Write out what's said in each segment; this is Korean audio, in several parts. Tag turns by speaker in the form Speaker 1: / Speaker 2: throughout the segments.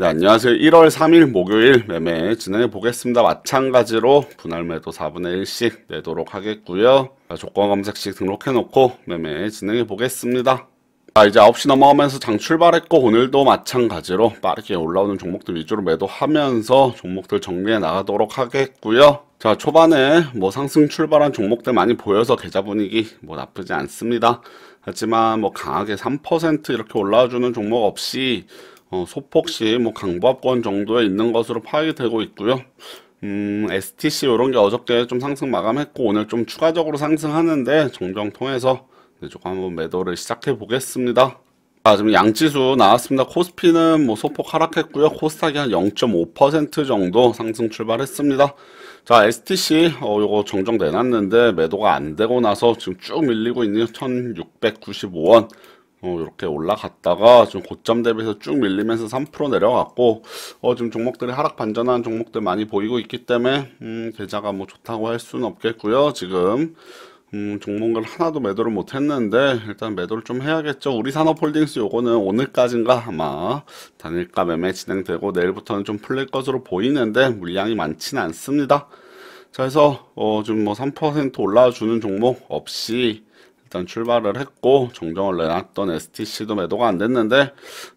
Speaker 1: 네, 안녕하세요. 1월 3일 목요일 매매 진행해 보겠습니다. 마찬가지로 분할 매도 4분의 1씩 내도록 하겠고요. 조건 검색식 등록해 놓고 매매 진행해 보겠습니다. 자, 이제 9시 넘어가면서 장 출발했고 오늘도 마찬가지로 빠르게 올라오는 종목들 위주로 매도하면서 종목들 정리해 나가도록 하겠고요. 자, 초반에 뭐 상승 출발한 종목들 많이 보여서 계좌 분위기 뭐 나쁘지 않습니다. 하지만 뭐 강하게 3% 이렇게 올라와주는 종목 없이 어, 소폭시 뭐 강보합권 정도에 있는 것으로 파악이 되고 있고요. 음, STC 이런 게 어저께 좀 상승 마감했고 오늘 좀 추가적으로 상승하는데 정정 통해서 네, 조금 한번 매도를 시작해 보겠습니다. 자, 지금 양지수 나왔습니다. 코스피는 뭐 소폭 하락했고요. 코스닥이 한 0.5% 정도 상승 출발했습니다. 자, STC 어 요거 정정 내놨는데 매도가 안 되고 나서 지금 쭉 밀리고 있네요. 1,695원. 어, 이렇게 올라갔다가 좀 고점 대비해서 쭉 밀리면서 3% 내려갔고, 어, 지금 종목들이 하락 반전한 종목들 많이 보이고 있기 때문에, 음, 계좌가 뭐 좋다고 할 수는 없겠고요. 지금, 음, 종목을 하나도 매도를 못 했는데, 일단 매도를 좀 해야겠죠. 우리 산업홀딩스 요거는 오늘까지인가 아마 단일가 매매 진행되고, 내일부터는 좀 풀릴 것으로 보이는데, 물량이 많지는 않습니다. 자, 그래서, 어, 지금 뭐 3% 올라주는 종목 없이, 일단 출발을 했고 정정을 내놨던 STC도 매도가 안 됐는데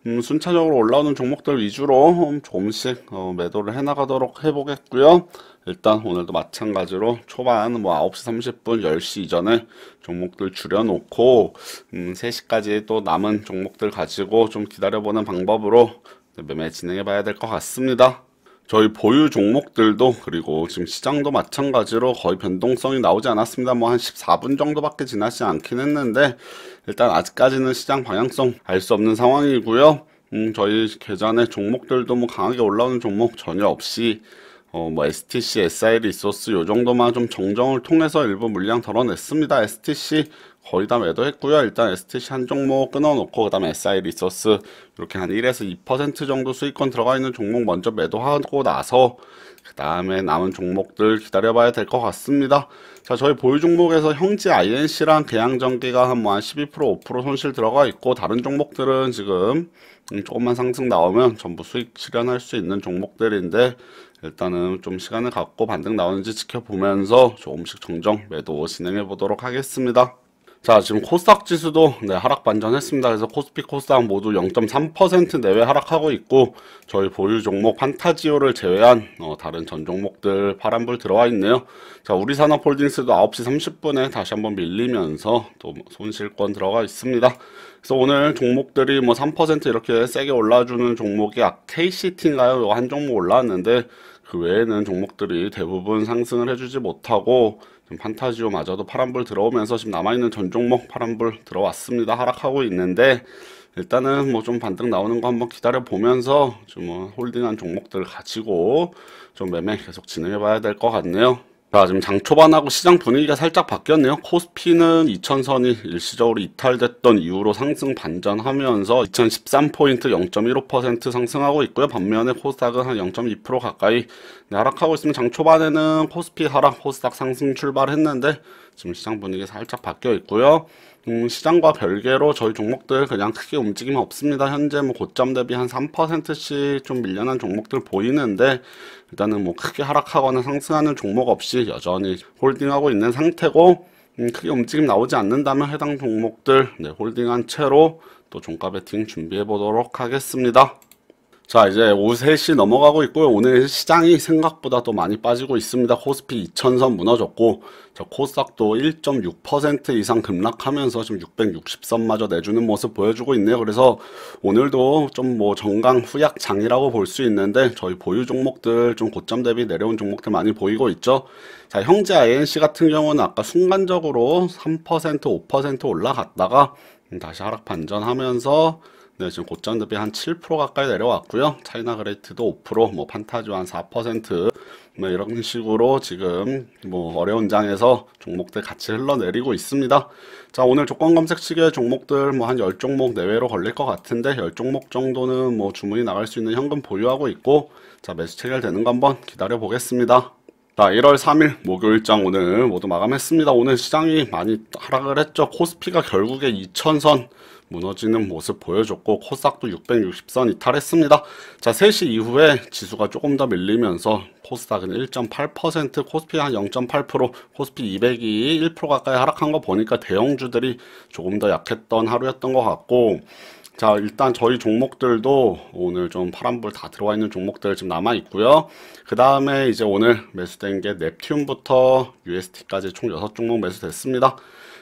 Speaker 1: 음, 순차적으로 올라오는 종목들 위주로 음, 조금씩 어, 매도를 해나가도록 해보겠고요. 일단 오늘도 마찬가지로 초반 뭐 9시 30분 10시 이전에 종목들 줄여놓고 음, 3시까지 또 남은 종목들 가지고 좀 기다려보는 방법으로 매매 진행해 봐야 될 것 같습니다. 저희 보유 종목들도 그리고 지금 시장도 마찬가지로 거의 변동성이 나오지 않았습니다. 뭐 한 14분 정도밖에 지나지 않긴 했는데 일단 아직까지는 시장 방향성 알 수 없는 상황이고요. 음, 저희 계좌 내 종목들도 뭐 강하게 올라오는 종목 전혀 없이 어, 뭐 STC, SI 리소스 요 정도만 좀 정정을 통해서 일부 물량 덜어냈습니다. STC 거의 다 매도했고요. 일단 STC 한 종목 끊어놓고 그다음에 SI 리소스 이렇게 한 1에서 2% 정도 수익권 들어가 있는 종목 먼저 매도하고 나서 그 다음에 남은 종목들 기다려봐야 될 것 같습니다. 자, 저희 보유 종목에서 형지 INC랑 계양전기가 한 뭐 한 12% 5% 손실 들어가 있고 다른 종목들은 지금 음, 조금만 상승 나오면 전부 수익 실현할 수 있는 종목들인데 일단은 좀 시간을 갖고 반등 나오는지 지켜보면서 조금씩 정정 매도 진행해 보도록 하겠습니다. 자 지금 코스닥 지수도 네, 하락 반전했습니다. 그래서 코스피 코스닥 모두 0.3% 내외 하락하고 있고 저희 보유 종목 판타지오를 제외한 어, 다른 전 종목들 파란불 들어와 있네요. 자 우리산업홀딩스도 9시 30분에 다시 한번 밀리면서 또 손실권 들어가 있습니다. 그래서 오늘 종목들이 뭐 3% 이렇게 세게 올라주는 종목이 아, KCT인가요? 한 종목 올라왔는데 그 외에는 종목들이 대부분 상승을 해주지 못하고 판타지오마저도 파란불 들어오면서 지금 남아있는 전 종목 파란불 들어왔습니다. 하락하고 있는데 일단은 뭐 좀 반등 나오는 거 한번 기다려 보면서 좀뭐 홀딩한 종목들 가지고 좀 매매 계속 진행해 봐야 될 것 같네요. 자, 지금 장 초반하고 시장 분위기가 살짝 바뀌었네요. 코스피는 2000선이 일시적으로 이탈됐던 이후로 상승 반전하면서 2013포인트 0.15% 상승하고 있고요. 반면에 코스닥은 한 0.2% 가까이 네, 하락하고 있으면 장 초반에는 코스피 하락, 코스닥 상승 출발했는데 지금 시장 분위기 살짝 바뀌어 있고요. 음, 시장과 별개로 저희 종목들 그냥 크게 움직임 없습니다. 현재 뭐 고점 대비 한 3%씩 좀 밀려난 종목들 보이는데 일단은 뭐 크게 하락하거나 상승하는 종목 없이 여전히 홀딩하고 있는 상태고 음, 크게 움직임 나오지 않는다면 해당 종목들 네, 홀딩한 채로 또 종가 베팅 준비해 보도록 하겠습니다. 자 이제 오후 3시 넘어가고 있고요. 오늘 시장이 생각보다 또 많이 빠지고 있습니다. 코스피 2000선 무너졌고 저 코스닥도 1.6% 이상 급락하면서 지금 660선마저 내주는 모습 보여주고 있네요. 그래서 오늘도 좀 뭐 정강 후약장이라고 볼 수 있는데 저희 보유 종목들 좀 고점 대비 내려온 종목들 많이 보이고 있죠. 자 형제 INC 같은 경우는 아까 순간적으로 3% 5% 올라갔다가 다시 하락 반전하면서 네, 지금 고점 대비 한 7% 가까이 내려왔고요. 차이나 그레이트도 5%, 뭐 판타주 한 4%, 뭐 이런 식으로 지금 뭐 어려운 장에서 종목들 같이 흘러내리고 있습니다. 자, 오늘 조건 검색 시기에 종목들 뭐 한 10종목 내외로 걸릴 것 같은데 10종목 정도는 뭐 주문이 나갈 수 있는 현금 보유하고 있고 자, 매수 체결되는 거 한번 기다려 보겠습니다. 자, 1월 3일 목요일장 오늘 모두 마감했습니다. 오늘 시장이 많이 하락을 했죠. 코스피가 결국에 2천선 무너지는 모습 보여줬고 코스닥도 660선 이탈했습니다. 자 3시 이후에 지수가 조금 더 밀리면서 코스닥은 1.8%, 코스피 한 0.8%, 코스피 200이 1% 가까이 하락한 거 보니까 대형주들이 조금 더 약했던 하루였던 것 같고 자, 일단 저희 종목들도 오늘 좀 파란불 다 들어와 있는 종목들 지금 남아 있고요. 그 다음에 이제 오늘 매수된 게 넵튠부터 UST까지 총 6종목 매수됐습니다.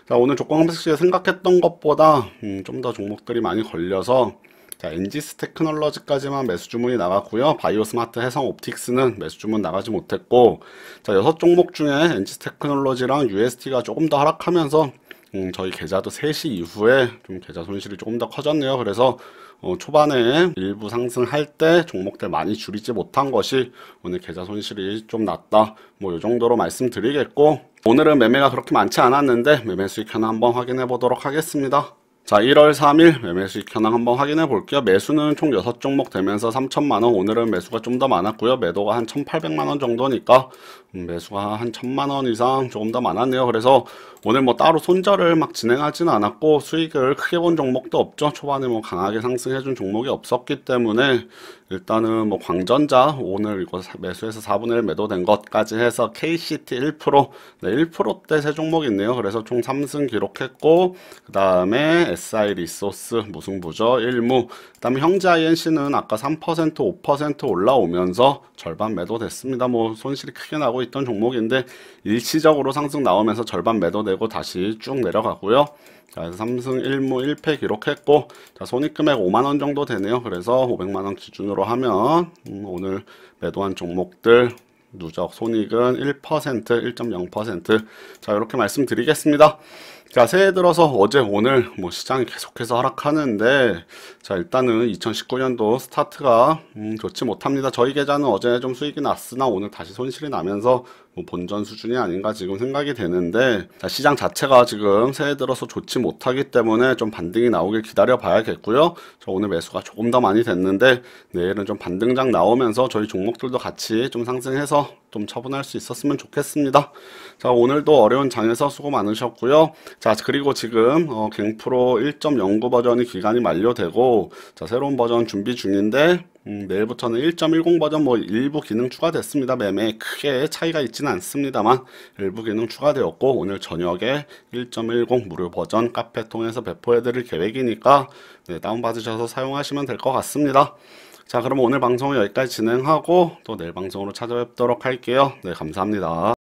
Speaker 1: 자, 오늘 검색시에 생각했던 것보다 음, 좀 더 종목들이 많이 걸려서 자, 엔지스 테크놀로지까지만 매수 주문이 나갔고요. 바이오스마트 해성 옵틱스는 매수 주문 나가지 못했고 자, 여섯 종목 중에 엔지스 테크놀로지랑 UST가 조금 더 하락하면서 음, 저희 계좌도 3시 이후에 좀 계좌 손실이 조금 더 커졌네요. 그래서 어, 초반에 일부 상승할 때 종목들 많이 줄이지 못한 것이 오늘 계좌 손실이 좀 났다. 뭐 이 정도로 말씀드리겠고 오늘은 매매가 그렇게 많지 않았는데 매매 수익 현황 한번 확인해 보도록 하겠습니다. 자, 1월 3일 매매 수익 현황 한번 확인해 볼게요. 매수는 총 6종목 되면서 3천만 원. 오늘은 매수가 좀 더 많았고요. 매도가 한 1,800만 원 정도니까 음, 매수가 한 1,000만 원 이상 조금 더 많았네요. 그래서 오늘 뭐 따로 손절을 막 진행하지는 않았고 수익을 크게 본 종목도 없죠. 초반에 뭐 강하게 상승해 준 종목이 없었기 때문에 일단은 뭐 광전자 오늘 이거 매수해서 4분의 1 매도된 것까지 해서 KCT 1% 네, 1%대 세 종목 있네요. 그래서 총 3승 기록했고 그 다음에 SI 리소스 무승부죠. 1무 그 다음에 형제 INC는 아까 3% 5% 올라오면서 절반 매도됐습니다. 뭐 손실이 크게 나고 있던 종목인데 일시적으로 상승 나오면서 절반 매도되고 다시 쭉 내려가고요. 자, 그래서 3승 1무 1패 기록했고, 자, 손익금액 5만원 정도 되네요. 그래서 500만원 기준으로 하면, 음, 오늘 매도한 종목들, 누적 손익은 1%, 1.0%. 자, 이렇게 말씀드리겠습니다. 자, 새해 들어서 어제 오늘 뭐 시장이 계속해서 하락하는데, 자, 일단은 2019년도 스타트가 음, 좋지 못합니다. 저희 계좌는 어제 좀 수익이 났으나 오늘 다시 손실이 나면서 뭐 본전 수준이 아닌가 지금 생각이 되는데, 자, 시장 자체가 지금 새해 들어서 좋지 못하기 때문에 좀 반등이 나오길 기다려 봐야겠고요. 저 오늘 매수가 조금 더 많이 됐는데, 내일은 좀 반등장 나오면서 저희 종목들도 같이 좀 상승해서 좀 처분할 수 있었으면 좋겠습니다. 자, 오늘도 어려운 장에서 수고 많으셨고요. 자, 그리고 지금 어, 갱프로 1.09 버전이 기간이 만료되고 자, 새로운 버전 준비 중인데 음, 내일부터는 1.10 버전 뭐 일부 기능 추가됐습니다. 매매 크게 차이가 있지는 않습니다만 일부 기능 추가되었고 오늘 저녁에 1.10 무료 버전 카페 통해서 배포해드릴 계획이니까 네, 다운받으셔서 사용하시면 될 것 같습니다. 자, 그럼 오늘 방송은 여기까지 진행하고 또 내일 방송으로 찾아뵙도록 할게요. 네, 감사합니다.